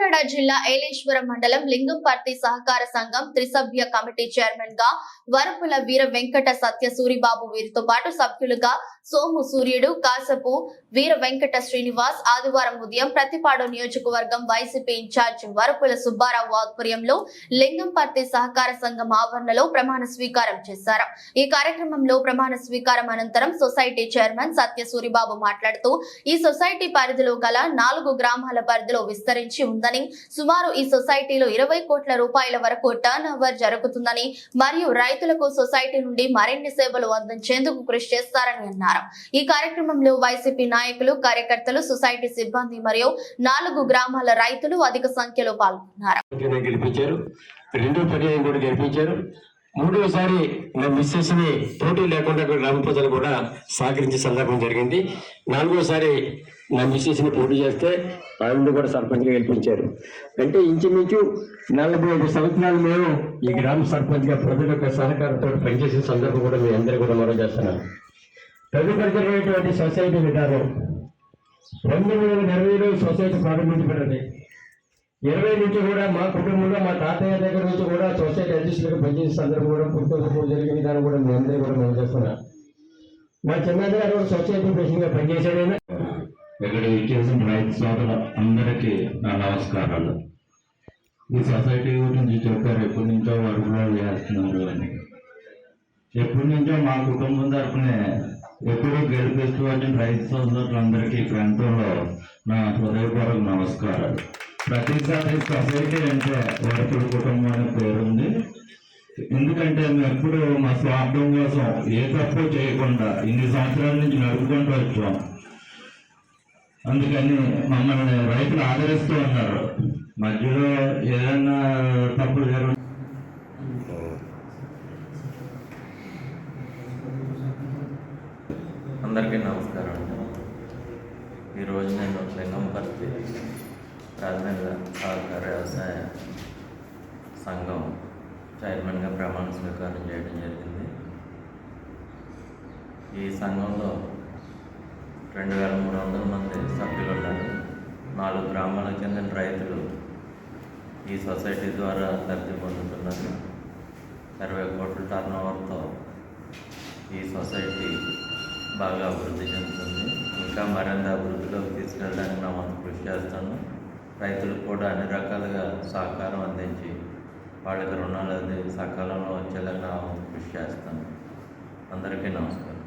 కాకినాడ జిల్లా ఏలేశ్వరం మండలం లింగంపర్తి సహకార సంఘం త్రిసభ్య కమిటీ చైర్మన్గా వరపుల వీర వెంకట సత్య సూరిబాబు వీరితో పాటు సభ్యులుగా సోము సూర్యుడు కాసపు వీర వెంకట శ్రీనివాస్ ఆదివారం ఉదయం ప్రతిపాడు నియోజకవర్గం వైసీపీ ఇన్ఛార్జ్ వరపుల సుబ్బారావు ఆధ్వర్యంలో లింగంపర్తి సహకార సంఘం ఆవరణలో ప్రమాణ స్వీకారం చేశారు. ఈ కార్యక్రమంలో ప్రమాణ స్వీకారం అనంతరం సొసైటీ చైర్మన్ సత్య సూరిబాబు మాట్లాడుతూ ఈ సొసైటీ పరిధిలో గల నాలుగు గ్రామాల పరిధిలో విస్తరించి ఉందని జరుగుతుందని సుమారు ఈ సొసైటీలో ఇరవై కోట్ల రూపాయల వరకు టర్న్ ఓవర్ జరుగుతుందని మరియు రైతులకు సొసైటీ నుండి మరిన్ని సేవలు అందించేందుకు కృషి చేస్తారని అన్నారు. ఈ కార్యక్రమంలో వైసీపీ నాయకులు కార్యకర్తలు సొసైటీ సిబ్బంది మరియు నాలుగు గ్రామాల రైతులు అధిక సంఖ్యలో పాల్గొన్నారు. పర్యాయం రెండో పర్యాయం కూడా గెలిపించారు. మూడోసారి నా మిస్సెస్ని పోటీ లేకుండా గ్రామ ప్రజలు కూడా సహకరించే సందర్భం జరిగింది. నాలుగోసారి నా మిస్సెస్ పోటీ చేస్తే ఆవిడ కూడా సర్పంచ్గా గెలిపించారు. అంటే ఇంచుమించు నలభై ఐదు సంవత్సరాలు మేము ఈ గ్రామ సర్పంచ్గా ప్రజల యొక్క సహకారంతో పనిచేసిన సందర్భం కూడా మీ అందరూ కూడా మనం చేస్తున్నాను. తదుపరి సొసైటీ విధానం. రెండు వేల ఇరవైలో సొసైటీ ప్రారంభించబడింది. ఇరవై నుంచి కూడా మా కుటుంబంలో మా తాతయ్య దగ్గర నుంచి కూడా సొసైటీ అధ్యక్షులుగా పనిచేసే సందర్భం కూడా పుట్టుకు జరిగిన విధానం కూడా మీ అందరూ కూడా మనం చేస్తున్నాం మా చిన్నది గారు సొసైటీ ప్రెసిడెంట్గా పనిచేశాడైనా ఇక్కడ ఇచ్చేసిన రైతు సోదరుల అందరికీ నా నమస్కారాలు. ఈ సొసైటీ గురించి చెప్పారు ఎప్పటి నుంచో వరకులో చేస్తున్నారు అని. ఎప్పటి నుంచో మా కుటుంబం తరఫునే ఎప్పుడూ గెలిపిస్తూ వచ్చిన రైతు సోదరులందరికీ ప్రాంతంలో నా హృదయపూర్వక నమస్కారాలు. ప్రతిసారి సొసైటీ అంటే వరకుడు కుటుంబం అనే పేరుంది ఎందుకంటే మేము ఎప్పుడు మా స్వార్థం కోసం ఏ తప్పు చేయకుండా ఇన్ని సంవత్సరాల నుంచి నడుపుకుంటూ వచ్చాం. అందుకని మమ్మల్ని రైతులు ఆదరిస్తూ ఉన్నారు. మధ్యలో ఏదైనా తప్పులు జరగ అందరికీ నమస్కారం అండి. ఈరోజు నేను లింగంపర్తి రాజమండ్రి సహకార వ్యవసాయ సంఘం చైర్మన్గా ప్రమాణ స్వీకారం చేయడం జరిగింది. ఈ సంఘంలో రెండు వేల మూడు వందల మంది సభ్యులు ఉన్నారు నాలుగు గ్రామాలకు చెందిన రైతులు ఈ సొసైటీ ద్వారా లబ్ధి పొందుతున్నారు. ఇరవై కోట్ల టర్న్ ఓవర్తో ఈ సొసైటీ బాగా అభివృద్ధి చెందుతుంది. ఇంకా మరింత అభివృద్ధిలోకి తీసుకెళ్ళడానికి నా వంతు కృషి చేస్తాను. రైతులకు కూడా అన్ని రకాలుగా సహకారం అందించి వాళ్ళకి రుణాలు అది సకాలంలో వచ్చేలాగా నా వంతు కృషి చేస్తాను. అందరికీ నమస్కారం.